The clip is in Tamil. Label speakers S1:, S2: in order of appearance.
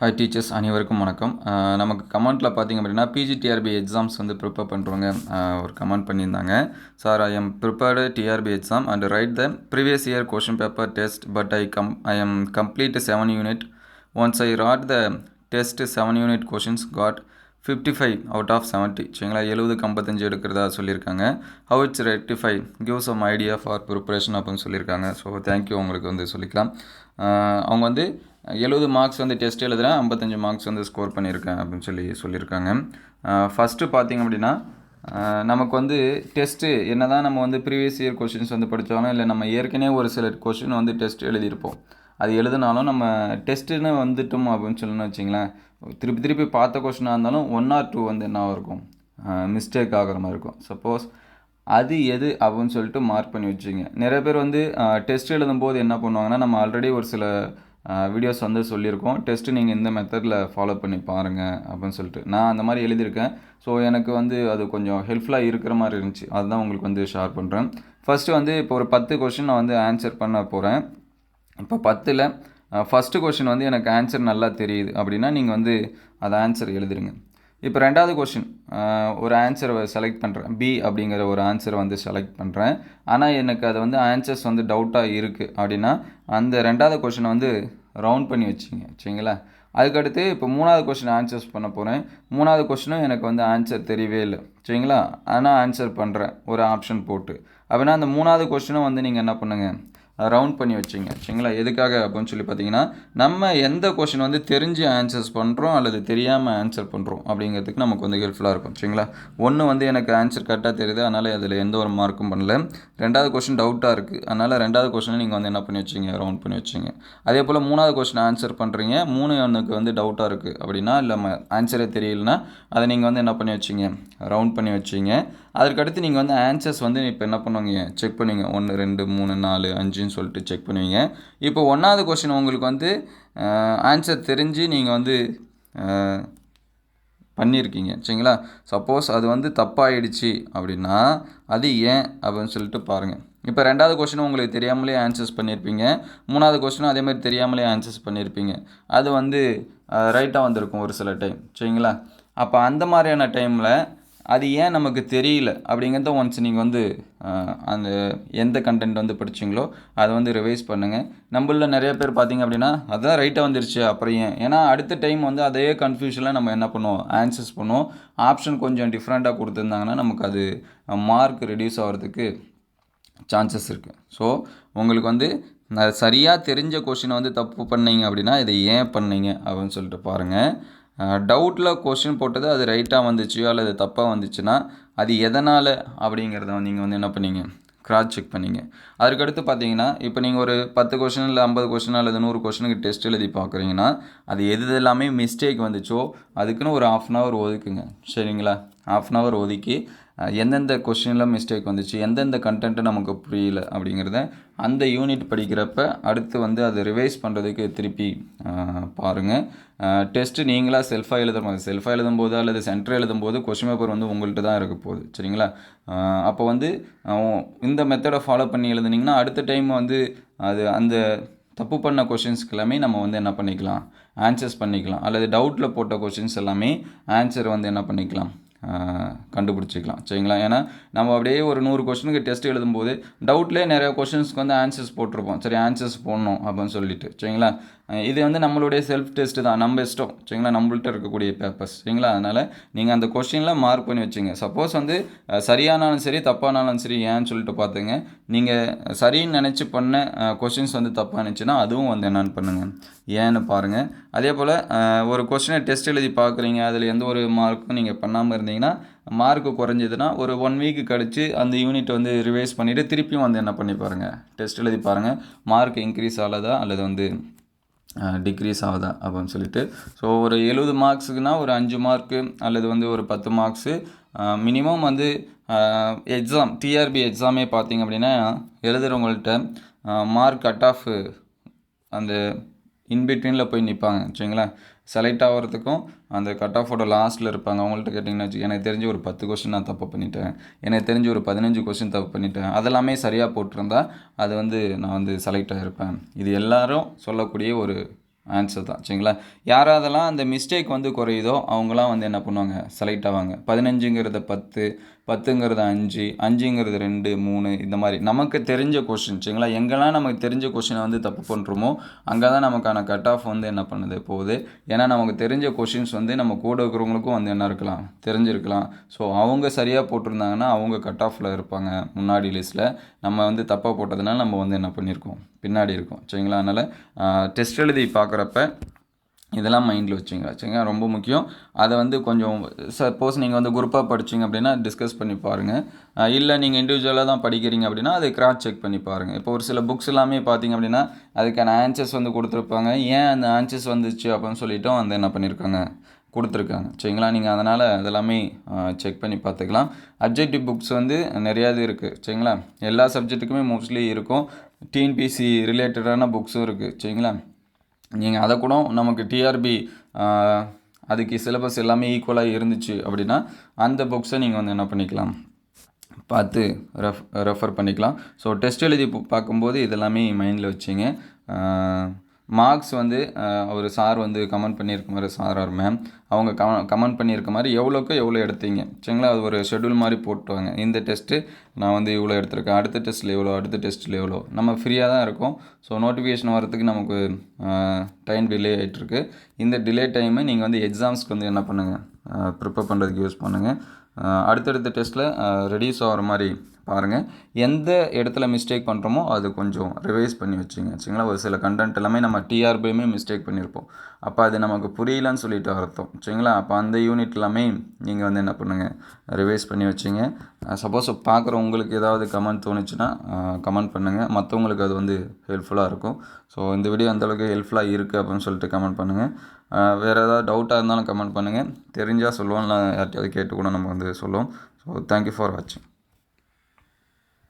S1: ஹாய் டீச்சர்ஸ் அனைவருக்கும் வணக்கம். நமக்கு கமெண்ட்டில் பார்த்தீங்க அப்படின்னா பிஜிடிஆர்பி எக்ஸாம்ஸ் வந்து ப்ரிப்பேர் பண்ணுறவங்க ஒரு கமெண்ட் பண்ணியிருந்தாங்க. Sir I am prepared TRB exam and write the previous year question paper test but I come I am complete seven unit once I wrote the test seven unit questions got fifty five out of seventy சரிங்களா? எழுபதுக்கு ஐம்பத்தஞ்சு எடுக்கிறதா சொல்லியிருக்காங்க. How it's rectify give some idea for preparation அப்படின்னு சொல்லியிருக்காங்க. ஸோ தேங்க்யூ உங்களுக்கு வந்து சொல்லிக்கலாம். அவங்க வந்து எழுபது மார்க்ஸ் வந்து டெஸ்ட் எழுதுகிறேன் ஐம்பத்தஞ்சு மார்க்ஸ் வந்து ஸ்கோர் பண்ணியிருக்கேன் அப்படின்னு சொல்லி சொல்லியிருக்காங்க. ஃபஸ்ட்டு பார்த்தீங்க அப்படின்னா நமக்கு வந்து டெஸ்ட்டு என்ன தான் நம்ம வந்து ப்ரீவியஸ் இயர் கொஷின்ஸ் வந்து படித்தாலும் இல்லை நம்ம ஏற்கனவே ஒரு சில கொஷின் வந்து டெஸ்ட் எழுதியிருப்போம். அது எழுதினாலும் நம்ம டெஸ்ட்டுன்னு வந்துட்டோம் அப்படின்னு சொல்லணும்னு வச்சிங்களேன். திருப்பி திருப்பி பார்த்த கொஷினாக இருந்தாலும் ஒன் ஆர் டூ வந்து என்ன இருக்கும் மிஸ்டேக் ஆகிற மாதிரி இருக்கும். சப்போஸ் அது எது அப்படின்னு சொல்லிட்டு மார்க் பண்ணி வச்சுங்க. நிறைய பேர் வந்து டெஸ்ட் எழுதும்போது என்ன பண்ணுவாங்கன்னா நம்ம ஆல்ரெடி ஒரு சில வீடியோஸ் வந்து சொல்லியிருக்கோம். டெஸ்ட்டு நீங்கள் இந்த மெத்தடில் ஃபாலோ பண்ணி பாருங்கள் அப்படின்னு சொல்லிட்டு. நான் அந்த மாதிரி எழுதியிருக்கேன். ஸோ எனக்கு வந்து அது கொஞ்சம் ஹெல்ப்ஃபுல்லாக இருக்கிற மாதிரி இருந்துச்சு. அதுதான் உங்களுக்கு வந்து ஷேர் பண்ணுறேன் ஃபஸ்ட்டு வந்து இப்போ ஒரு பத்து கொஷின் நான் வந்து ஆன்சர் பண்ண போகிறேன் இப்போ பத்தில் ஃபஸ்ட்டு கொஷின் வந்து எனக்கு ஆன்சர் நல்லா தெரியுது. அப்படின்னா நீங்கள் வந்து அதை ஆன்சர் எழுதிருங்க. இப்போ ரெண்டாவது கொஷின் ஒரு ஆன்சரை செலக்ட் பண்ணுறேன் பி அப்படிங்கிற ஒரு ஆன்சரை வந்து செலக்ட் பண்ணுறேன் ஆனால் எனக்கு அது வந்து ஆன்சர்ஸ் வந்து டவுட்டாக இருக்குது அப்படின்னா அந்த ரெண்டாவது கொஷினை வந்து ரவுண்ட் பண்ணி வச்சுங்க சரிங்களா? அதுக்கடுத்து இப்போ மூணாவது கொஷின் ஆன்சர்ஸ் பண்ண போகிறேன் மூணாவது கொஷினும் எனக்கு வந்து ஆன்சர் தெரியவே இல்லை. சரிங்களா? ஆனால் ஆன்சர் பண்ணுறேன் ஒரு ஆப்ஷன் போட்டு. அப்படின்னா அந்த மூணாவது கொஷினும் வந்து நீங்கள் என்ன பண்ணுங்கள் ரவுண்ட் பண்ணி வச்சிங்க. சரிங்களா? எதுக்காக அப்படின்னு சொல்லி பார்த்தீங்கன்னா நம்ம எந்த கொஷின் வந்து தெரிஞ்சு ஆன்சர்ஸ் பண்ணுறோம் அல்லது தெரியாமல் ஆன்சர் பண்ணுறோம் அப்படிங்கிறதுக்கு நமக்கு வந்து ஹெல்ப்ஃபுல்லாக இருக்கும். சரிங்களா? ஒன்று வந்து எனக்கு ஆன்சர் கரெக்டாக தெரியுது அதனால் அதில் எந்த ஒரு மார்க்கும் பண்ணல. ரெண்டாவது கொஷின் டவுட்டாக இருக்குது அதனால் ரெண்டாவது கொஷினை நீங்கள் வந்து என்ன பண்ணி வச்சிங்க? ரவுண்ட் பண்ணி வச்சிங்க. அதே போல் மூணாவது கொஷின் ஆன்சர் பண்ணுறீங்க மூணு ஒன்றுக்கு வந்து டவுட்டாக இருக்குது அப்படின்னா இல்லை ஆன்சரே தெரியலனா அதை நீங்கள் வந்து என்ன பண்ணி வச்சிங்க? ரவுண்ட் பண்ணி வச்சிங்க. அதற்கடுத்து நீங்கள் வந்து ஆன்சர்ஸ் வந்து இப்போ என்ன பண்ணுவீங்க? செக் பண்ணுவீங்க. ஒன்று ரெண்டு மூணு நாலு அஞ்சு அஞ்சுன்னு சொல்லிட்டு செக் பண்ணுவீங்க. இப்போ ஒன்றாவது கொஷின் உங்களுக்கு வந்து ஆன்சர் தெரிஞ்சு நீங்கள் வந்து பண்ணியிருக்கீங்க சரிங்களா? சப்போஸ் அது வந்து தப்பாயிடுச்சு அப்படின்னா அது ஏன் அப்படின்னு சொல்லிட்டு பாருங்கள் இப்போ ரெண்டாவது கொஷினும் உங்களுக்கு தெரியாமலே ஆன்சர்ஸ் பண்ணியிருப்பீங்க மூணாவது கொஷினும் அதேமாதிரி தெரியாமலே ஆன்சர்ஸ் பண்ணியிருப்பீங்க அது வந்து ரைட்டாக வந்திருக்கும் ஒரு சில டைம் சரிங்களா? அப்போ அந்த மாதிரியான டைமில் அது ஏன் நமக்கு தெரியல அப்படிங்கிறத ஒன்ஸ் நீங்கள் வந்து அந்த எந்த கண்டென்ட் வந்து படிச்சிங்களோ அதை வந்து ரிவைஸ் பண்ணுங்கள் நம்மளில் நிறைய பேர் பார்த்தீங்க அப்படின்னா அதான் ரைட்டாக வந்துருச்சு அப்புறம் ஏன்? ஏன்னா அடுத்த டைம் வந்து அதே கன்ஃபியூஷனில் நம்ம என்ன பண்ணுவோம்? ஆன்சர்ஸ் பண்ணுவோம். ஆப்ஷன் கொஞ்சம் டிஃப்ரெண்ட்டாக கொடுத்துருந்தாங்கன்னா நமக்கு அது மார்க் ரெடியூஸ் ஆகிறதுக்கு சான்சஸ் இருக்குது ஸோ உங்களுக்கு வந்து சரியாக தெரிஞ்ச கொஷினை வந்து தப்பு பண்ணீங்க அப்படின்னா இதை ஏன் பண்ணீங்க அப்படின்னு சொல்லிட்டு பாருங்கள் டவுட்டில் கொஷின் போட்டது அது ரைட்டாக வந்துச்சு அல்லது தப்பாக வந்துச்சுன்னா அது எதனால் அப்படிங்கிறத நீங்கள் வந்து என்ன பண்ணீங்க? கிராஸ் செக் பண்ணிங்க. அதுக்கடுத்து பார்த்தீங்கன்னா இப்போ நீங்கள் ஒரு பத்து கொஷின் இல்லை ஐம்பது கொஷின் அல்லது நூறு கொஷனுக்கு டெஸ்ட் எழுதி பார்க்குறீங்கன்னா அது எது எல்லாமே மிஸ்டேக் வந்துச்சோ அதுக்குன்னு ஒரு ஆஃப் அன் ஹவர் ஒதுக்குங்க. சரிங்களா? ஆஃப் அன் ஹவர் ஒதுக்கி எந்தெந்த கொஷினில் மிஸ்டேக் வந்துச்சு எந்தெந்த கண்டென்ட்டு நமக்கு புரியல அப்படிங்கிறத அந்த யூனிட் படிக்கிறப்ப அடுத்து வந்து அதை ரிவைஸ் பண்ணுறதுக்கு திருப்பி பாருங்கள் டெஸ்ட்டு நீங்களாக செல்ஃபாக எழுதும் போது செல்ஃபாக எழுதும்போது அல்லது சென்டர் எழுதும்போது கொஷின் பேப்பர் வந்து உங்கள்கிட்ட தான் இருக்க போகுது சரிங்களா? அப்போ வந்து இந்த மெத்தடை ஃபாலோ பண்ணி எழுதுனீங்கன்னா அடுத்த டைம் வந்து அது அந்த தப்பு பண்ண கொஷின்ஸ்க்கு எல்லாமே நம்ம வந்து என்ன பண்ணிக்கலாம் ஆன்சர்ஸ் பண்ணிக்கலாம். அல்லது டவுட்டில் போட்ட கொஷின்ஸ் எல்லாமே ஆன்சர் வந்து என்ன பண்ணிக்கலாம். கண்டுபிடிச்சிக்கலாம். சரிங்களா? ஏன்னா நம்ம அப்படியே ஒரு நூறு கொஷனுக்கு டெஸ்ட் எழுதும்போது டவுட்லேயே நிறைய கொஷின்ஸ்க்கு வந்து ஆன்சர்ஸ் போட்டிருப்போம். சரி ஆன்சர்ஸ் போடணும் அப்படின்னு சொல்லிட்டு. சரிங்களா? இது வந்து நம்மளுடைய செல்ஃப் டெஸ்ட்டு தான். நம்ம இஷ்டம். சரிங்களா? நம்மள்கிட்ட இருக்கக்கூடிய பேப்பர்ஸ் சரிங்களா? அதனால் நீங்கள் அந்த கொஷினில் மார்க் பண்ணி வச்சுங்க. சப்போஸ் வந்து சரியானாலும் சரி தப்பானாலும் சரி ஏன்னு சொல்லிட்டு பார்த்துங்க. நீங்கள் சரின்னு நினச்சி பண்ண கொஷின்ஸ் வந்து தப்பாக இருந்துச்சுன்னா அதுவும் வந்து என்னென்னு பண்ணுங்கள் ஏன்னு பாருங்கள் அதே போல் ஒரு கொஷினை டெஸ்ட் எழுதி பார்க்குறீங்க. அதில் எந்த ஒரு மார்க்கும் நீங்கள் பண்ணாமல் இருந்தீங்கன்னா மார்க்கு குறைஞ்சதுன்னா ஒரு ஒன் வீக்கு கழித்து அந்த யூனிட் வந்து ரிவைஸ் பண்ணிவிட்டு திருப்பியும் வந்து என்ன பண்ணி பாருங்கள் டெஸ்ட் எழுதி பாருங்கள் மார்க் இன்க்ரீஸ் ஆகலதா அல்லது வந்து டிக்ரீஸ் ஆகுதா அப்படின்னு சொல்லிட்டு. ஸோ ஒரு எழுபது மார்க்ஸுக்குனா ஒரு அஞ்சு மார்க்கு அல்லது வந்து ஒரு பத்து மார்க்ஸு மினிமம் வந்து எக்ஸாம் டிஆர்பி எக்ஸாமே பார்த்தீங்க அப்படின்னா எழுதுகிறவங்கள்ட்ட மார்க் கட் ஆஃப் அந்த இன்பிட்வீனில் போய் நிற்பாங்க சரிங்களா? செலக்ட் ஆகிறதுக்கும் அந்த கட் ஆஃபோட லாஸ்ட்டில் இருப்பாங்க. அவங்கள்ட்ட கேட்டிங்கன்னா வச்சு எனக்கு தெரிஞ்சு ஒரு பத்து கொஷின் நான் தப்பு பண்ணிட்டேன். எனக்கு தெரிஞ்சு ஒரு பதினஞ்சு கொஷின் தப்பு பண்ணிட்டேன். அதெல்லாமே சரியாக போட்டிருந்தா அது வந்து நான் வந்து செலக்ட் ஆகிருப்பேன் இது எல்லாரும் சொல்லக்கூடிய ஒரு ஆன்சர் தான் சரிங்களா? யாராவதெல்லாம் அந்த மிஸ்டேக் வந்து குறையுதோ அவங்களாம் வந்து என்ன பண்ணுவாங்க? செலக்ட் ஆவாங்க. பதினஞ்சுங்கிறத பத்து பத்துங்கிறது அஞ்சு அஞ்சுங்கிறது ரெண்டு மூணு இந்த மாதிரி. நமக்கு தெரிஞ்ச கொஷின் சரிங்களா? எங்கெல்லாம் நமக்கு தெரிஞ்ச கொஷினை வந்து தப்பு பண்ணுறோமோ அங்கே தான் நமக்கான கட் ஆஃப் வந்து என்ன பண்ணுது? போகுது. ஏன்னா நமக்கு தெரிஞ்ச கொஷின்ஸ் வந்து நம்ம கூட இருக்கிறவங்களுக்கும் வந்து என்ன இருக்கலாம்? தெரிஞ்சிருக்கலாம். ஸோ அவங்க சரியாக போட்டிருந்தாங்கன்னா அவங்க கட் ஆஃபில் இருப்பாங்க. முன்னாடி லிஸ்ட்டில் நம்ம வந்து தப்பாக போட்டதுனால நம்ம வந்து என்ன பண்ணியிருக்கோம் பின்னாடி இருக்கோம். சரிங்களா? அதனால் டெஸ்ட் எழுதி பார்க்குறப்ப இதெல்லாம் மைண்டில் வச்சுங்க வச்சுங்க. ரொம்ப முக்கியம். அதை வந்து கொஞ்சம் சப்போஸ் நீங்கள் வந்து குரூப்பாக படிச்சீங்க அப்படின்னா டிஸ்கஸ் பண்ணி பாருங்கள் இல்லை நீங்கள் இண்டிவிஜுவலாக தான் படிக்கிறீங்க அப்படின்னா அதை கிராஸ் செக் பண்ணி பாருங்கள் இப்போ ஒரு சில புக்ஸ் எல்லாமே பார்த்தீங்க அப்படின்னா அதுக்கான ஆன்சர்ஸ் வந்து கொடுத்துருப்பாங்க. ஏன் அந்த ஆன்சர்ஸ் வந்துச்சு அப்படின்னு சொல்லிட்டும் வந்து என்ன பண்ணியிருக்காங்க கொடுத்துருக்காங்க. சரிங்களா? நீங்கள் அதனால் அதெல்லாமே செக் பண்ணி பார்த்துக்கலாம். அப்ஜெக்டிவ் புக்ஸ் வந்து நிறையாவது இருக்குது சரிங்களா? எல்லா சப்ஜெக்ட்டுக்குமே மோஸ்ட்லி இருக்கும். டிஎன்பிசி ரிலேட்டடான புக்ஸும் இருக்குது சரிங்களா? நீங்கள் அதை கூட நமக்கு டிஆர்பி அதுக்கு சிலபஸ் எல்லாமே ஈக்குவலாக இருந்துச்சு அப்படின்னா அந்த புக்ஸை நீங்கள் வந்து என்ன பண்ணிக்கலாம்? பார்த்து ரெஃப் ரெஃபர் பண்ணிக்கலாம். ஸோ டெஸ்ட் எழுதி பார்க்கும்போது இதெல்லாமே மைண்டில் வச்சுங்க. மார்க்ஸ் வந்து அவர் சார் வந்து கமெண்ட் பண்ணியிருக்க மாதிரி சார் ஆர் மேம் அவங்க கம கமெண்ட் பண்ணியிருக்க மாதிரி எவ்வளோக்கு எவ்வளோ எடுத்தீங்க? சரிங்களா? அது ஒரு ஷெட்யூல் மாதிரி போட்டுவாங்க. இந்த டெஸ்ட்டு நான் வந்து இவ்வளோ எடுத்திருக்கேன். அடுத்த டெஸ்ட்டில் எவ்வளோ? அடுத்த டெஸ்ட்டில் எவ்வளோ? நம்ம ஃப்ரீயாக தான் இருக்கும். ஸோ நோட்டிஃபிகேஷன் வரதுக்கு நமக்கு டைம் டிலே ஆகிட்டுருக்கு இந்த டிலே டைமை நீங்கள் வந்து எக்ஸாம்ஸ்க்கு வந்து என்ன பண்ணுங்கள் ப்ரிப்பேர் பண்ணுறதுக்கு யூஸ் பண்ணுங்கள் அடுத்தடுத்த டெஸ்ட்டில் ரெடியூஸ் ஆகிற மாதிரி பாருங்கள் எந்த இடத்துல மிஸ்டேக் பண்ணுறோமோ அது கொஞ்சம் ரிவைஸ் பண்ணி வச்சுங்க. சரிங்களா? ஒரு சில கண்டென்ட் எல்லாமே நம்ம டிஆர்பியுமே மிஸ்டேக் பண்ணியிருப்போம் அப்போ அது நமக்கு புரியலன்னு சொல்லிட்டு அர்த்தம். சரிங்களா? அப்போ அந்த யூனிட் எல்லாமே நீங்கள் வந்து என்ன பண்ணுங்கள் ரிவைஸ் பண்ணி வச்சுங்க. சப்போஸ் பார்க்குற உங்களுக்கு ஏதாவது கமெண்ட் தோணுச்சுன்னா கமெண்ட் பண்ணுங்கள் மற்றவங்களுக்கு அது வந்து ஹெல்ப்ஃபுல்லாக இருக்கும். ஸோ இந்த வீடியோ அந்தளவுக்கு ஹெல்ப்ஃபுல்லாக இருக்குது அப்படின்னு சொல்லிட்டு கமெண்ட் பண்ணுங்கள் வேறு ஏதாவது டவுட்டாக இருந்தாலும் கமெண்ட் பண்ணுங்கள் தெரிஞ்சால் சொல்லுவோம் இல்லை யார்ட்டையாவது கேட்டு கூட நம்ம வந்து சொல்லும் ஸோ தேங்க்யூ ஃபார் வாட்சிங்